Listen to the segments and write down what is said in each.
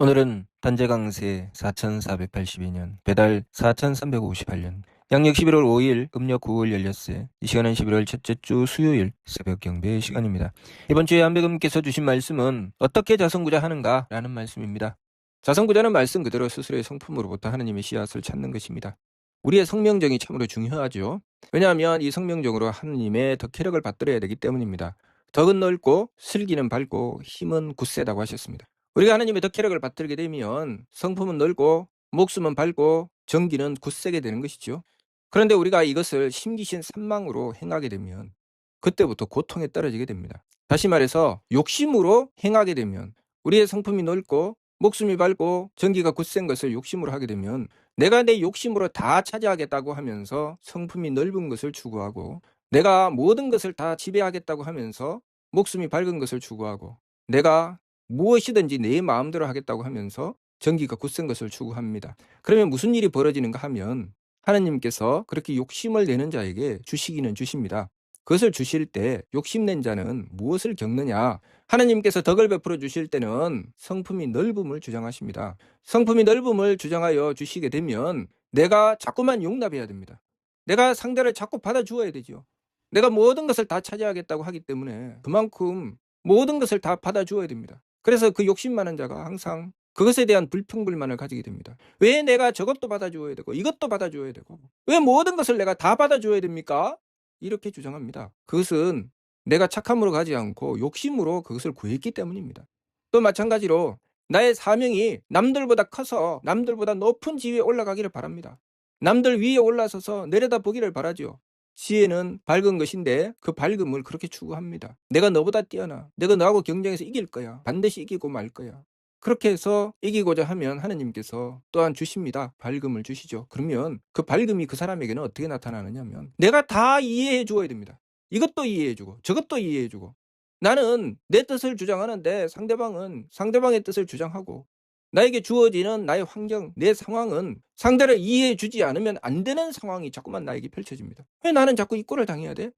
오늘은 단재 강세 4482년, 배달 4358년, 양력 11월 5일, 음력 9월 열렸세. 이 시간은 11월 첫째 주 수요일 새벽 경배 시간입니다. 이번 주에 안배금께서 주신 말씀은 어떻게 자성구자 하는가? 라는 말씀입니다. 자성구자는 말씀 그대로 스스로의 성품으로부터 하느님의 씨앗을 찾는 것입니다. 우리의 성명정이 참으로 중요하죠. 왜냐하면 이 성명정으로 하느님의 덕혜력을 받들어야 되기 때문입니다. 덕은 넓고 슬기는 밝고 힘은 굳세다고 하셨습니다. 우리가 하나님의 덕혜력을 받들게 되면 성품은 넓고 목숨은 밝고 정기는 굳세게 되는 것이죠. 그런데 우리가 이것을 심기신 산망으로 행하게 되면 그때부터 고통에 떨어지게 됩니다. 다시 말해서 욕심으로 행하게 되면 우리의 성품이 넓고 목숨이 밝고 전기가 굳센 것을 욕심으로 하게 되면 내가 내 욕심으로 다 차지하겠다고 하면서 성품이 넓은 것을 추구하고 내가 모든 것을 다 지배하겠다고 하면서 목숨이 밝은 것을 추구하고 내가 무엇이든지 내 마음대로 하겠다고 하면서 전기가 굳센 것을 추구합니다. 그러면 무슨 일이 벌어지는가 하면 하나님께서 그렇게 욕심을 내는 자에게 주시기는 주십니다. 그것을 주실 때 욕심낸 자는 무엇을 겪느냐? 하나님께서 덕을 베풀어 주실 때는 성품이 넓음을 주장하십니다. 성품이 넓음을 주장하여 주시게 되면 내가 자꾸만 용납해야 됩니다. 내가 상대를 자꾸 받아주어야 되죠. 내가 모든 것을 다 차지하겠다고 하기 때문에 그만큼 모든 것을 다 받아주어야 됩니다. 그래서 그 욕심 많은 자가 항상 그것에 대한 불평불만을 가지게 됩니다. 왜 내가 저것도 받아주어야 되고 이것도 받아주어야 되고 왜 모든 것을 내가 다 받아줘야 됩니까? 이렇게 주장합니다. 그것은 내가 착함으로 가지 않고 욕심으로 그것을 구했기 때문입니다. 또 마찬가지로 나의 사명이 남들보다 커서 남들보다 높은 지위에 올라가기를 바랍니다. 남들 위에 올라서서 내려다 보기를 바라죠. 지혜는 밝은 것인데 그 밝음을 그렇게 추구합니다. 내가 너보다 뛰어나. 내가 너하고 경쟁해서 이길 거야. 반드시 이기고 말 거야. 그렇게 해서 이기고자 하면 하느님께서 또한 주십니다. 밝음을 주시죠. 그러면 그 밝음이 그 사람에게는 어떻게 나타나느냐면 내가 다 이해해 주어야 됩니다. 이것도 이해해 주고 저것도 이해해 주고 나는 내 뜻을 주장하는데 상대방은 상대방의 뜻을 주장하고 나에게 주어지는 나의 환경, 내 상황은 상대를 이해해 주지 않으면 안 되는 상황이 자꾸만 나에게 펼쳐집니다. 왜 나는 자꾸 이 꼴을 당해야 돼?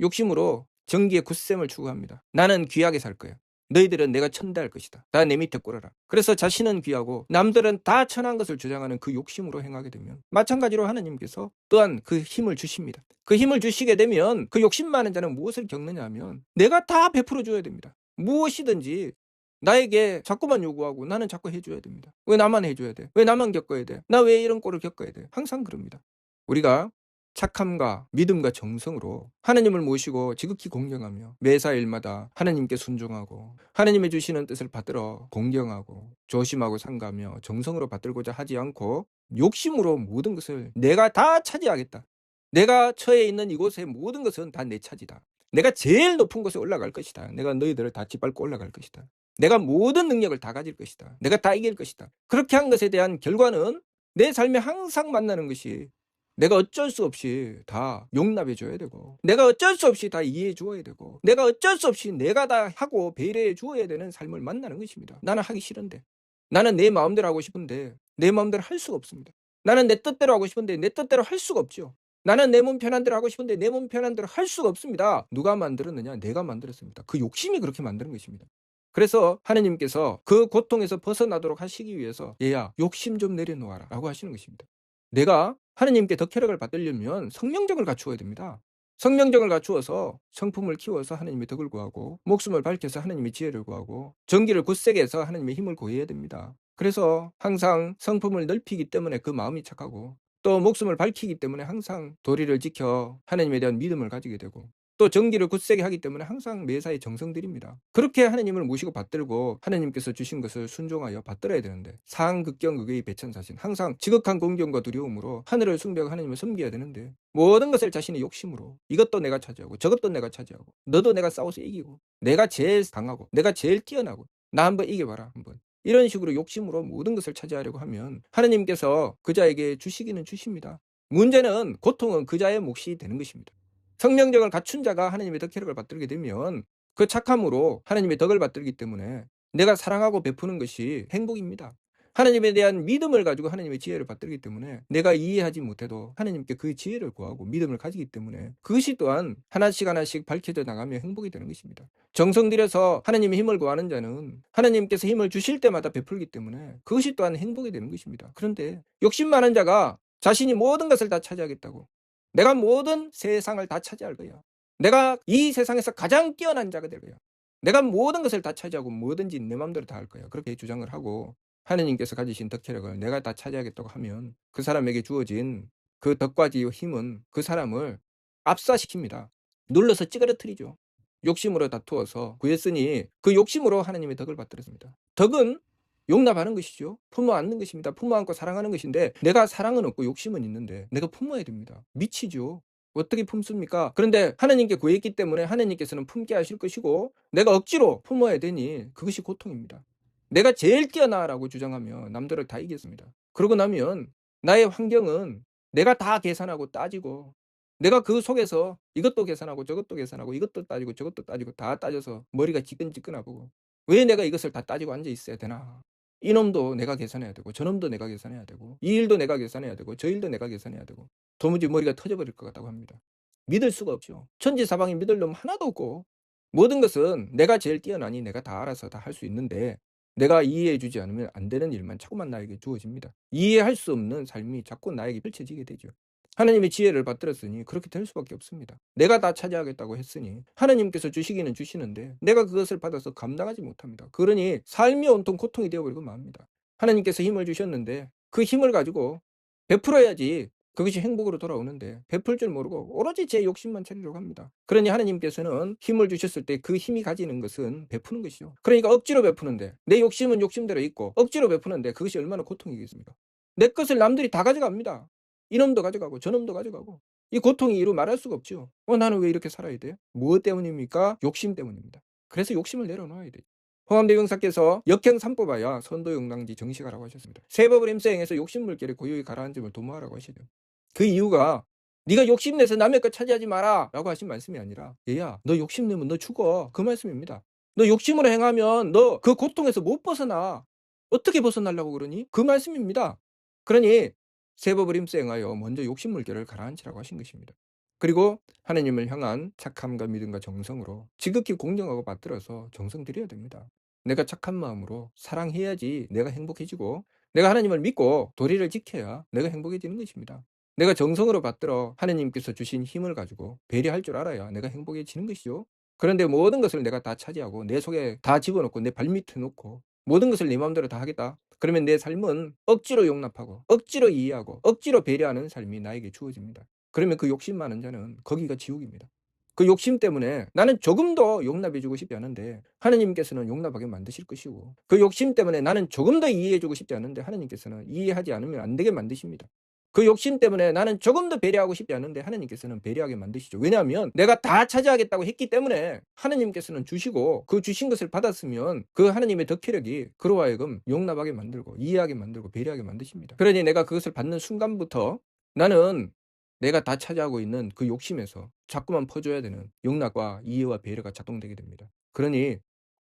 욕심으로 정기의 굳셈을 추구합니다. 나는 귀하게 살 거야. 너희들은 내가 천대할 것이다. 다내 밑에 꼴아라. 그래서 자신은 귀하고 남들은 다 천한 것을 주장하는 그 욕심으로 행하게 되면 마찬가지로 하나님께서 또한 그 힘을 주십니다. 그 힘을 주시게 되면 그 욕심 많은 자는 무엇을 겪느냐 하면 내가 다 베풀어 줘야 됩니다. 무엇이든지 나에게 자꾸만 요구하고 나는 자꾸 해줘야 됩니다. 왜 나만 해줘야 돼? 왜 나만 겪어야 돼? 나 왜 이런 꼴을 겪어야 돼? 항상 그럽니다. 우리가 착함과 믿음과 정성으로 하나님을 모시고 지극히 공경하며 매사 일마다 하나님께 순종하고 하나님의 주시는 뜻을 받들어 공경하고 조심하고 상가며 정성으로 받들고자 하지 않고 욕심으로 모든 것을 내가 다 차지하겠다. 내가 처해 있는 이곳의 모든 것은 다 내 차지다. 내가 제일 높은 곳에 올라갈 것이다. 내가 너희들을 다 짓밟고 올라갈 것이다. 내가 모든 능력을 다 가질 것이다. 내가 다 이길 것이다. 그렇게 한 것에 대한 결과는 내 삶에 항상 만나는 것이 내가 어쩔 수 없이 다 용납해 줘야 되고 내가 어쩔 수 없이 다 이해해 주어야 되고 내가 어쩔 수 없이 내가 다 하고 배려해 주어야 되는 삶을 만나는 것입니다. 나는 하기 싫은데 나는 내 마음대로 하고 싶은데 내 마음대로 할 수가 없습니다. 나는 내 뜻대로 하고 싶은데 내 뜻대로 할 수가 없죠. 나는 내 몸 편한 대로 하고 싶은데 내 몸 편한 대로 할 수가 없습니다. 누가 만들었느냐? 내가 만들었습니다. 그 욕심이 그렇게 만드는 것입니다. 그래서 하느님께서 그 고통에서 벗어나도록 하시기 위해서 얘야 욕심 좀 내려놓아라 라고 하시는 것입니다. 내가 하느님께 덕혜력을 받으려면 성명적을 갖추어야 됩니다. 성명적을 갖추어서 성품을 키워서 하느님의 덕을 구하고 목숨을 밝혀서 하느님의 지혜를 구하고 전기를 굳세게 해서 하느님의 힘을 구해야 됩니다. 그래서 항상 성품을 넓히기 때문에 그 마음이 착하고 또 목숨을 밝히기 때문에 항상 도리를 지켜 하느님에 대한 믿음을 가지게 되고 또 정기를 굳세게 하기 때문에 항상 매사에 정성들입니다. 그렇게 하느님을 모시고 받들고 하느님께서 주신 것을 순종하여 받들어야 되는데 상극경극의 배천사신 항상 지극한 공경과 두려움으로 하늘을 숭배하고 하느님을 섬겨야 되는데 모든 것을 자신의 욕심으로 이것도 내가 차지하고 저것도 내가 차지하고 너도 내가 싸워서 이기고 내가 제일 강하고 내가 제일 뛰어나고 나 한번 이겨봐라 한번 이런 식으로 욕심으로 모든 것을 차지하려고 하면 하느님께서 그 자에게 주시기는 주십니다. 문제는 고통은 그 자의 몫이 되는 것입니다. 성명적을 갖춘 자가 하나님의 덕혜력을 받들게 되면 그 착함으로 하나님의 덕을 받들기 때문에 내가 사랑하고 베푸는 것이 행복입니다. 하나님에 대한 믿음을 가지고 하나님의 지혜를 받들기 때문에 내가 이해하지 못해도 하나님께 그 지혜를 구하고 믿음을 가지기 때문에 그것이 또한 하나씩 하나씩 밝혀져 나가며 행복이 되는 것입니다. 정성 들여서 하나님의 힘을 구하는 자는 하나님께서 힘을 주실 때마다 베풀기 때문에 그것이 또한 행복이 되는 것입니다. 그런데 욕심 많은 자가 자신이 모든 것을 다 차지하겠다고 내가 모든 세상을 다 차지할 거야. 내가 이 세상에서 가장 뛰어난 자가 될 거야. 내가 모든 것을 다 차지하고 뭐든지 내 마음대로 다 할 거야. 그렇게 주장을 하고 하느님께서 가지신 덕혜력을 내가 다 차지하겠다고 하면 그 사람에게 주어진 그 덕과 지의 힘은 그 사람을 압사시킵니다. 눌러서 찌그러뜨리죠. 욕심으로 다투어서 구했으니 그 욕심으로 하나님의 덕을 받들었습니다. 덕은 용납하는 것이죠. 품어 안는 것입니다. 품어 안고 사랑하는 것인데 내가 사랑은 없고 욕심은 있는데 내가 품어야 됩니다. 미치죠. 어떻게 품습니까? 그런데 하나님께 구했기 때문에 하나님께서는 품게 하실 것이고 내가 억지로 품어야 되니 그것이 고통입니다. 내가 제일 뛰어나라고 주장하며 남들을 다 이겼습니다. 그러고 나면 나의 환경은 내가 다 계산하고 따지고 내가 그 속에서 이것도 계산하고 저것도 계산하고 이것도 따지고 저것도 따지고 다 따져서 머리가 지끈지끈하고 왜 내가 이것을 다 따지고 앉아 있어야 되나? 이놈도 내가 계산해야 되고 저놈도 내가 계산해야 되고 이 일도 내가 계산해야 되고 저 일도 내가 계산해야 되고 도무지 머리가 터져버릴 것 같다고 합니다. 믿을 수가 없죠. 천지사방에 믿을 놈 하나도 없고 모든 것은 내가 제일 뛰어나니 내가 다 알아서 다 할 수 있는데 내가 이해해 주지 않으면 안 되는 일만 자꾸만 나에게 주어집니다. 이해할 수 없는 삶이 자꾸 나에게 펼쳐지게 되죠. 하나님의 지혜를 받들었으니 그렇게 될 수밖에 없습니다. 내가 다 차지하겠다고 했으니 하나님께서 주시기는 주시는데 내가 그것을 받아서 감당하지 못합니다. 그러니 삶이 온통 고통이 되어버리고 맙니다. 하나님께서 힘을 주셨는데 그 힘을 가지고 베풀어야지 그것이 행복으로 돌아오는데 베풀 줄 모르고 오로지 제 욕심만 차리려고 합니다. 그러니 하나님께서는 힘을 주셨을 때 그 힘이 가지는 것은 베푸는 것이죠. 그러니까 억지로 베푸는데 내 욕심은 욕심대로 있고 억지로 베푸는데 그것이 얼마나 고통이겠습니까? 내 것을 남들이 다 가져갑니다. 이놈도 가져가고 저놈도 가져가고 이 고통이 이루 말할 수가 없죠. 어 나는 왜 이렇게 살아야 돼? 무엇 때문입니까? 욕심 때문입니다. 그래서 욕심을 내려놓아야 돼요. 홍암대 용사께서 역행 삼법하야 선도 용당지 정식하라고 하셨습니다. 세법을 임수행해서 욕심물결에 고요히 가라앉음을 도모하라고 하시죠. 그 이유가 네가 욕심내서 남의 것 차지하지 마라 라고 하신 말씀이 아니라 얘야 너 욕심내면 너 죽어 그 말씀입니다. 너 욕심으로 행하면 너 그 고통에서 못 벗어나 어떻게 벗어나려고 그러니? 그 말씀입니다. 그러니 세법을 임수행하여 먼저 욕심 물결을 가라앉히라고 하신 것입니다. 그리고 하나님을 향한 착함과 믿음과 정성으로 지극히 공정하고 받들어서 정성 들여야 됩니다. 내가 착한 마음으로 사랑해야지 내가 행복해지고 내가 하나님을 믿고 도리를 지켜야 내가 행복해지는 것입니다. 내가 정성으로 받들어 하나님께서 주신 힘을 가지고 배려할 줄 알아야 내가 행복해지는 것이죠. 그런데 모든 것을 내가 다 차지하고 내 속에 다 집어넣고 내 발밑에 놓고 모든 것을 내 마음대로 다 하겠다. 그러면 내 삶은 억지로 용납하고 억지로 이해하고 억지로 배려하는 삶이 나에게 주어집니다. 그러면 그 욕심 많은 자는 거기가 지옥입니다. 그 욕심 때문에 나는 조금도 용납해주고 싶지 않은데 하나님께서는 용납하게 만드실 것이고 그 욕심 때문에 나는 조금 더 이해해주고 싶지 않은데 하나님께서는 이해하지 않으면 안 되게 만드십니다. 그 욕심 때문에 나는 조금 더 배려하고 싶지 않은데 하나님께서는 배려하게 만드시죠. 왜냐하면 내가 다 차지하겠다고 했기 때문에 하나님께서는 주시고 그 주신 것을 받았으면 그 하나님의 덕혜력이 그로 하여금 용납하게 만들고 이해하게 만들고 배려하게 만드십니다. 그러니 내가 그것을 받는 순간부터 나는 내가 다 차지하고 있는 그 욕심에서 자꾸만 퍼줘야 되는 용납과 이해와 배려가 작동되게 됩니다. 그러니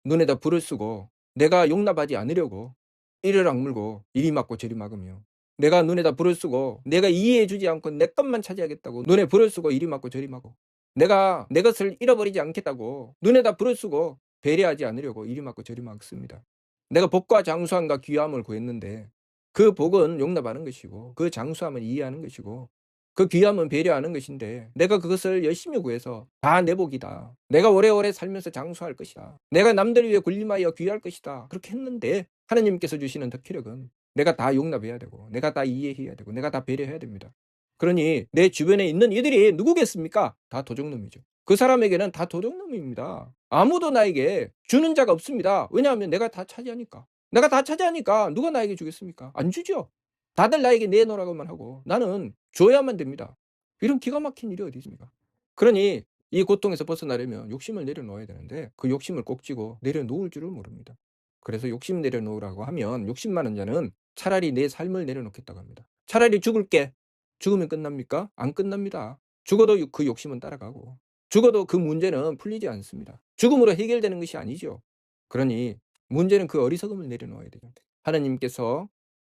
눈에다 불을 쓰고 내가 용납하지 않으려고 이를 악물고 이리 막고 저리 막으며 내가 눈에다 불을 쓰고 내가 이해해주지 않고 내 것만 차지하겠다고 눈에 불을 쓰고 이리 막고 저리 막고 내가 내 것을 잃어버리지 않겠다고 눈에다 불을 쓰고 배려하지 않으려고 이리 막고 저리 막습니다. 내가 복과 장수함과 귀함을 구했는데 그 복은 용납하는 것이고 그 장수함은 이해하는 것이고 그 귀함은 배려하는 것인데 내가 그것을 열심히 구해서 다 내 복이다. 내가 오래오래 살면서 장수할 것이다. 내가 남들 위해 군림하여 귀할 것이다. 그렇게 했는데 하나님께서 주시는 덕혜력은 내가 다 용납해야 되고 내가 다 이해해야 되고 내가 다 배려해야 됩니다. 그러니 내 주변에 있는 이들이 누구겠습니까? 다 도적놈이죠. 그 사람에게는 다 도적놈입니다. 아무도 나에게 주는 자가 없습니다. 왜냐하면 내가 다 차지하니까. 내가 다 차지하니까 누가 나에게 주겠습니까? 안 주죠. 다들 나에게 내놓으라고만 하고 나는 줘야만 됩니다. 이런 기가 막힌 일이 어디 있습니까? 그러니 이 고통에서 벗어나려면 욕심을 내려놓아야 되는데 그 욕심을 꼭 쥐고 내려놓을 줄을 모릅니다. 그래서 욕심 내려놓으라고 하면 욕심 많은 자는 차라리 내 삶을 내려놓겠다고 합니다. 차라리 죽을게. 죽으면 끝납니까? 안 끝납니다. 죽어도 그 욕심은 따라가고 죽어도 그 문제는 풀리지 않습니다. 죽음으로 해결되는 것이 아니죠. 그러니 문제는 그 어리석음을 내려놓아야 돼요. 하나님께서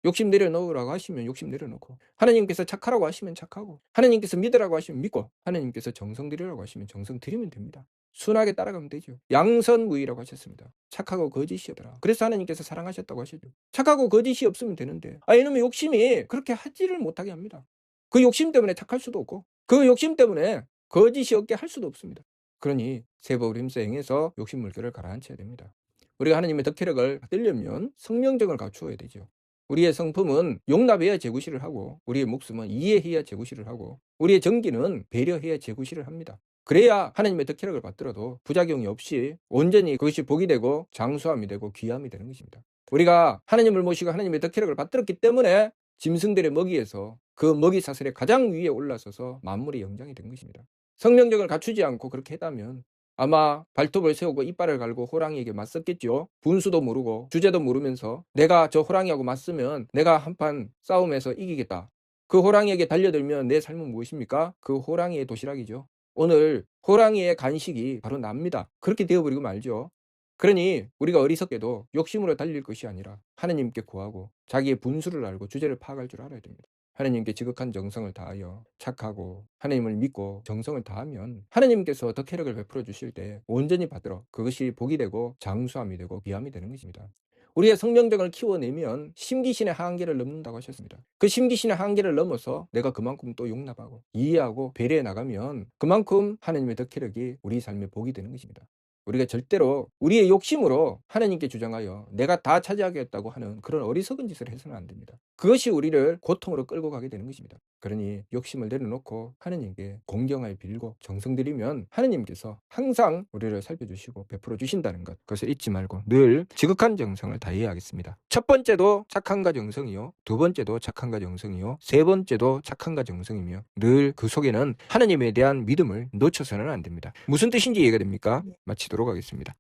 욕심 내려놓으라고 하시면 욕심 내려놓고 하나님께서 착하라고 하시면 착하고 하나님께서 믿으라고 하시면 믿고 하나님께서 정성 들이라고 하시면 정성 들이면 됩니다. 순하게 따라가면 되죠. 양선무의라고 하셨습니다. 착하고 거짓이 없더라. 그래서 하나님께서 사랑하셨다고 하시죠. 착하고 거짓이 없으면 되는데 아 이놈의 욕심이 그렇게 하지를 못하게 합니다. 그 욕심 때문에 착할 수도 없고 그 욕심 때문에 거짓이 없게 할 수도 없습니다. 그러니 힘써 행해서 욕심 물결을 가라앉혀야 됩니다. 우리가 하나님의 덕혜력을 받으려면 성명정을 갖추어야 되죠. 우리의 성품은 용납해야 제구실을 하고 우리의 목숨은 이해해야 제구실을 하고 우리의 정기는 배려해야 제구실을 합니다. 그래야 하나님의 덕혜력을 받더라도 부작용이 없이 온전히 그것이 복이 되고 장수함이 되고 귀함이 되는 것입니다. 우리가 하나님을 모시고 하나님의 덕혜력을 받들었기 때문에 짐승들의 먹이에서 그 먹이 사슬의 가장 위에 올라서서 만물의 영장이 된 것입니다. 성령적을 갖추지 않고 그렇게 했다면 아마 발톱을 세우고 이빨을 갈고 호랑이에게 맞섰겠죠. 분수도 모르고 주제도 모르면서 내가 저 호랑이하고 맞으면 내가 한판 싸움에서 이기겠다. 그 호랑이에게 달려들면 내 삶은 무엇입니까? 그 호랑이의 도시락이죠. 오늘 호랑이의 간식이 바로 납니다. 그렇게 되어버리고 말죠. 그러니 우리가 어리석게도 욕심으로 달릴 것이 아니라 하나님께 구하고 자기의 분수를 알고 주제를 파악할 줄 알아야 됩니다. 하나님께 지극한 정성을 다하여 착하고 하나님을 믿고 정성을 다하면 하나님께서 더 쾌력을 베풀어 주실 때 온전히 받들어 그것이 복이 되고 장수함이 되고 귀함이 되는 것입니다. 우리의 성명정을 키워내면 심기신의 한계를 넘는다고 하셨습니다. 그 심기신의 한계를 넘어서 내가 그만큼 또 용납하고 이해하고 배려해 나가면 그만큼 하나님의 덕혜력이 우리 삶의 복이 되는 것입니다. 우리가 절대로 우리의 욕심으로 하나님께 주장하여 내가 다 차지하겠다고 하는 그런 어리석은 짓을 해서는 안 됩니다. 그것이 우리를 고통으로 끌고 가게 되는 것입니다. 그러니 욕심을 내려놓고 하나님께 공경하여 빌고 정성 들이면 하나님께서 항상 우리를 살펴주시고 베풀어 주신다는 것 그것을 잊지 말고 늘 지극한 정성을 다해야 하겠습니다. 첫 번째도 착한가 정성이요 두 번째도 착한가 정성이요 세 번째도 착한가 정성이며 늘 그 속에는 하나님에 대한 믿음을 놓쳐서는 안 됩니다. 무슨 뜻인지 이해가 됩니까? 마치도록 하겠습니다.